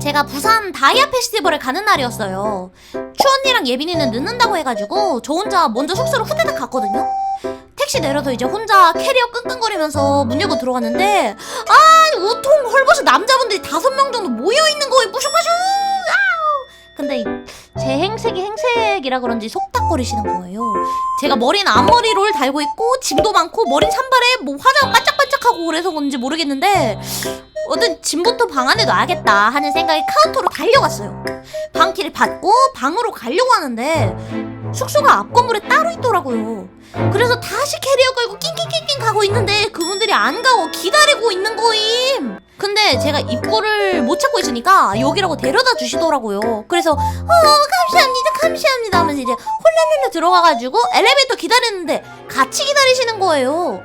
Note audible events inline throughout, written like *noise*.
제가 부산 다이아 페스티벌에 가는 날이었어요. 추언니랑 예빈이는 늦는다고 해가지고 저 혼자 먼저 숙소로 후다닥 갔거든요. 택시 내려서 이제 혼자 캐리어 끙끙거리면서 문 열고 들어갔는데 아 우통 헐벗은 남자분들이 다섯 명 정도 모여 있는 거예요. 뿌슈뿌슈. 아우. 근데 이- 제 행색이 행색이라 그런지 속닥거리시는 거예요. 제가 머리는 앞머리를 달고 있고 짐도 많고 머린 산발에 뭐 화장 반짝반짝하고 그래서 그런지 모르겠는데 어떤 짐부터 방 안에 놔야겠다 하는 생각에 카운터로 달려갔어요. 방키를 받고 방으로 가려고 하는데 숙소가 앞 건물에 따로 있더라고요. 그래서 다시 캐리어 끌고 낑낑낑낑 가고 있는데 그분들이 안 가고 기다리고 있는 거임. 근데 제가 입구를 못 찾고 있으니까 여기라고 데려다 주시더라고요. 그래서 어 감사합니다 감사합니다 하면서 이제 홀랄랄라 들어가가지고 엘리베이터 기다리는데 같이 기다리시는 거예요.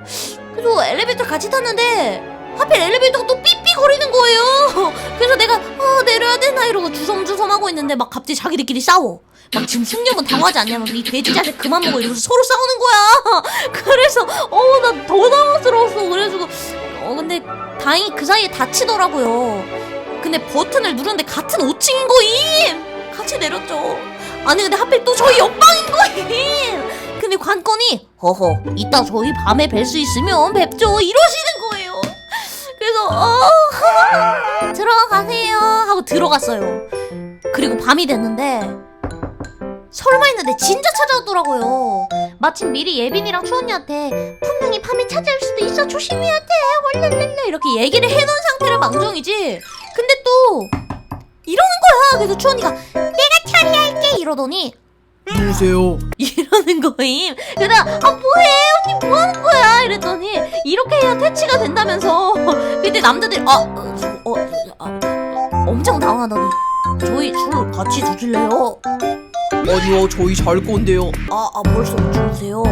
그래서 엘리베이터 같이 탔는데 하필 엘리베이터가 또 삐삐 거리는 거예요. 그래서 내가 아 내려야 되나 이러고 주섬주섬 하고 있는데 막 갑자기 자기들끼리 싸워. 막 지금 승려은 당황하지 않냐면 이 돼지 자식 그만 먹어 이러면서 서로 싸우는 거야. *laughs* 그래서 어나더 당황스러웠어. 그래가지고 어 근데 다행히 그 사이에 다치더라고요. 근데 버튼을 누르는데 같은 5층인 거임. 같이 내렸죠. 아니 근데 하필 또 저희 옆방인 거임. 근데 관건이 허허 이따 저희 밤에 뵐 수 있으면 뵙죠 이러시는 거예요. 그래서 어 *laughs* 들어가세요 하고 들어갔어요. 그리고 밤이 됐는데 설마 했는데 진짜 찾아오더라고요. 마침 미리 예빈이랑 추언니한테 분명히 밤에 찾아올 수도 있어 조심해야 돼 헐랄랄라 이렇게 얘기를 해놓은 상태라 망정이지. 근데 또 이러는 거야. 그래서 추언니가 내가 처리할게 이러더니 누구세요? *laughs* 이러는 거임. 그래서 아 뭐해 언니 뭐 하는 거야 이랬더니 이렇게 해야 퇴치가 된다면서. *laughs* 그때 남자들이 아, 어, 저, 어, 아, 엄청 당황하더니 저희 술 같이 드실래요? 아니요 저희 잘 건데요 아, 아 벌써 주무세요?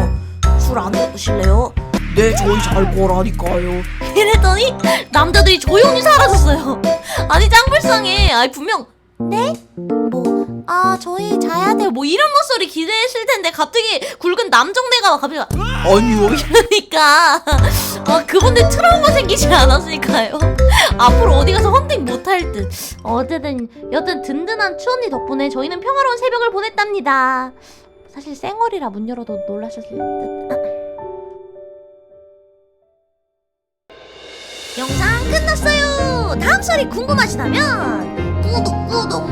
술 안 드실래요? 네 저희 잘 거라니까요 이랬더니 남자들이 조용히 사라졌어요. 아니 짱 불쌍해. 아니 분명 네? 뭐 아 저희 자야 돼요. 뭐 이런 목소리 기대했을 텐데 갑자기 굵은 남정네가 갑자기 아니요 그러니까 아 그분들 트라우마 생기지 않았을까요? *laughs* 앞으로 어디 가서 헌팅 못할 듯. 어쨌든 여튼 든든한 추언니 덕분에 저희는 평화로운 새벽을 보냈답니다. 사실 쌩얼이라 문 열어도 놀라셨을 듯. *laughs* 영상 끝났어요. 다음 소리 궁금하시다면 구독 구독